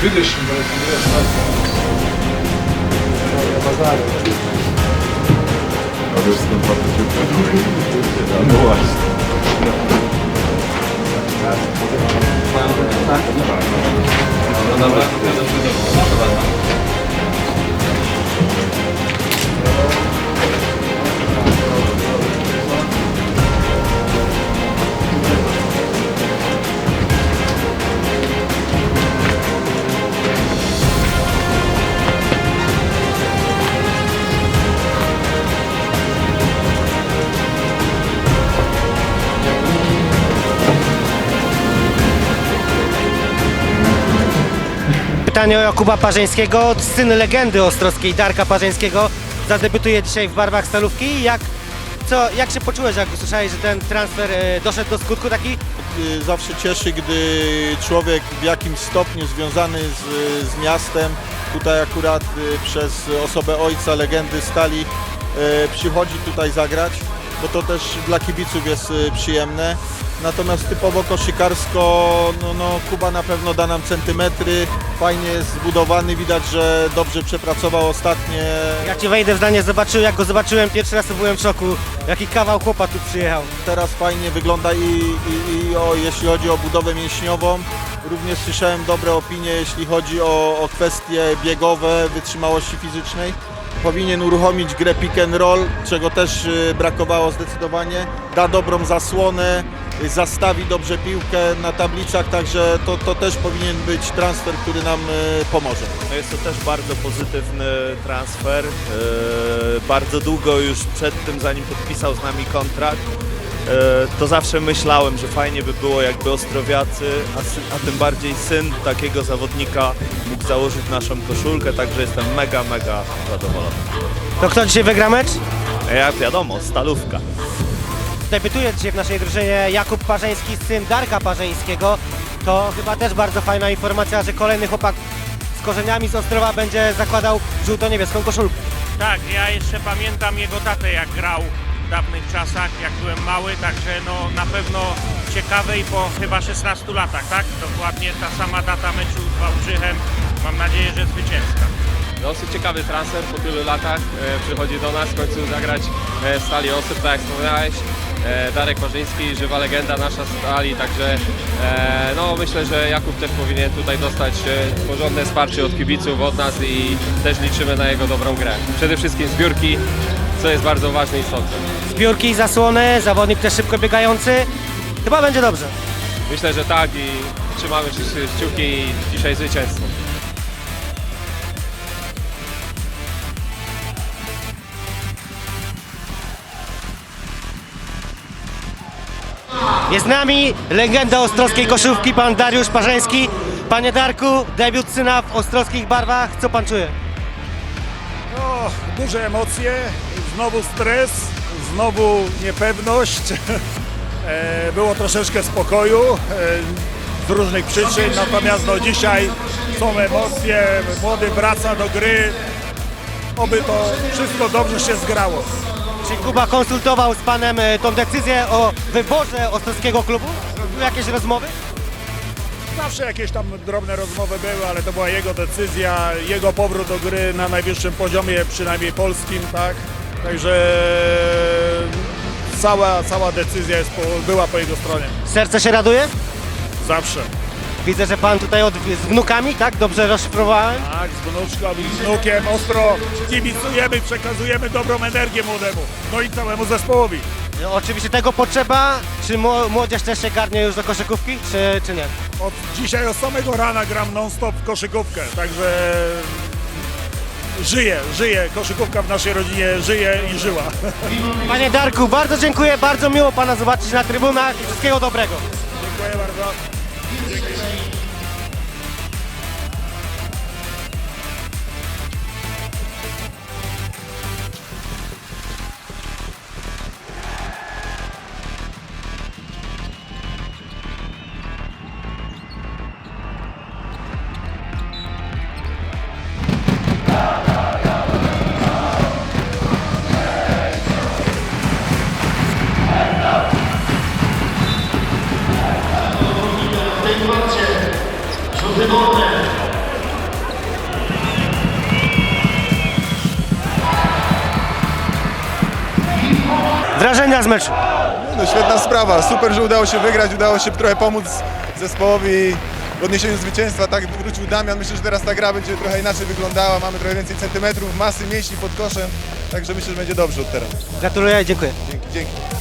Gry- Grydyszyn, bo jest wiesz, A wiesz skąd ma to piłkę? No właśnie. Pytanie o Jakuba Parzeńskiego, syn legendy ostrowskiej Darka Parzeńskiego. Zadebiutuje dzisiaj w barwach stalówki. Jak, co, jak się poczułeś, jak usłyszałeś, że ten transfer e, doszedł do skutku taki? Y, zawsze cieszy, gdy człowiek w jakimś stopniu związany z, z miastem, tutaj akurat y, przez osobę ojca, legendy Stali, y, przychodzi tutaj zagrać, bo to też dla kibiców jest y, przyjemne. Natomiast typowo koszykarsko, no, no Kuba na pewno da nam centymetry, fajnie jest zbudowany, widać, że dobrze przepracował ostatnie Jak ci wejdę w zdanie, zobaczyłem, jak go zobaczyłem pierwszy raz, to byłem w szoku. Jaki kawał chłopa tu przyjechał. teraz fajnie wygląda i, i, i o, jeśli chodzi o budowę mięśniową. Również słyszałem dobre opinie, jeśli chodzi o, o kwestie biegowe, wytrzymałości fizycznej. Powinien uruchomić grę pick and roll, czego też y, brakowało zdecydowanie. Da dobrą zasłonę, y, zastawi dobrze piłkę na tablicach, także to, to też powinien być transfer, który nam y, pomoże. No Jest to też bardzo pozytywny transfer. Bardzo długo już przed tym, zanim podpisał z nami kontrakt, to zawsze myślałem, że fajnie by było, jakby Ostrowiacy, a, a tym bardziej syn takiego zawodnika mógł założyć naszą koszulkę, także jestem mega, mega zadowolony. To kto dzisiaj wygra mecz? A Jak wiadomo, stalówka. Debiutuje dzisiaj w naszej drużynie Jakub Parzeński, syn Darka Parzeńskiego. To chyba też bardzo fajna informacja, że kolejny chłopak z korzeniami z Ostrowa będzie zakładał żółto-niebieską koszulkę. Tak, ja jeszcze pamiętam jego tatę jak grał dawnych czasach, jak byłem mały, także no na pewno ciekawe i po chyba 16 latach, tak? Dokładnie ta sama data meczu z Wałbrzychem. Mam nadzieję, że zwycięska. Dosyć ciekawy transfer po tylu latach. E, przychodzi do nas w końcu zagrać e, w Stali Osób, tak jak wspomniałeś. E, Darek Marzyński, żywa legenda nasza Stali, także e, no, myślę, że Jakub też powinien tutaj dostać e, porządne wsparcie od kibiców, od nas i też liczymy na jego dobrą grę. Przede wszystkim zbiórki, co jest bardzo ważne i istotne. Zbiórki i zasłony, zawodnik też szybko biegający. Chyba będzie dobrze. Myślę, że tak i trzymamy kciuki- kciuki i dzisiaj zwycięstwo. Jest z nami legenda ostrowskiej koszówki, pan Dariusz Parzeński. Panie Darku, debiut syna w ostrowskich barwach, co pan czuje? No, duże emocje, znowu stres, znowu niepewność. E, Było troszeczkę spokoju e, z różnych przyczyn, natomiast no, dzisiaj są emocje, młody wraca do gry. Oby to wszystko dobrze się zgrało. Czy Kuba konsultował z panem e, tą decyzję o wyborze ostrowskiego klubu? Były jakieś rozmowy? Zawsze jakieś tam drobne rozmowy były, ale to była jego decyzja, jego powrót do gry na najwyższym poziomie, przynajmniej polskim, tak? Także cała, cała decyzja jest po, była po jego stronie. Serce się raduje? Zawsze. Widzę, że pan tutaj od, z wnukami, tak? Dobrze rozszyfrowałem? Tak, z wnuczką i z wnukiem ostro kibicujemy, przekazujemy dobrą energię młodemu, no i całemu zespołowi. No, Oczywiście tego potrzeba. Czy mło- młodzież też się garnie już do koszykówki, czy, czy nie? Od dzisiaj od samego rana gram non-stop w koszykówkę, także żyje, żyje, koszykówka w naszej rodzinie żyje i żyła. Panie Darku, bardzo dziękuję, bardzo miło pana zobaczyć na trybunach i wszystkiego dobrego. Dziękuję bardzo. Wrażenia z meczu. No, świetna sprawa, super, że udało się wygrać, udało się trochę pomóc zespołowi w odniesieniu zwycięstwa, tak wrócił Damian, myślę, że teraz ta gra będzie trochę inaczej wyglądała, mamy trochę więcej centymetrów, masy mięśni pod koszem, także myślę, że będzie dobrze od teraz. Gratuluję, dziękuję. Dzięki, dzięki.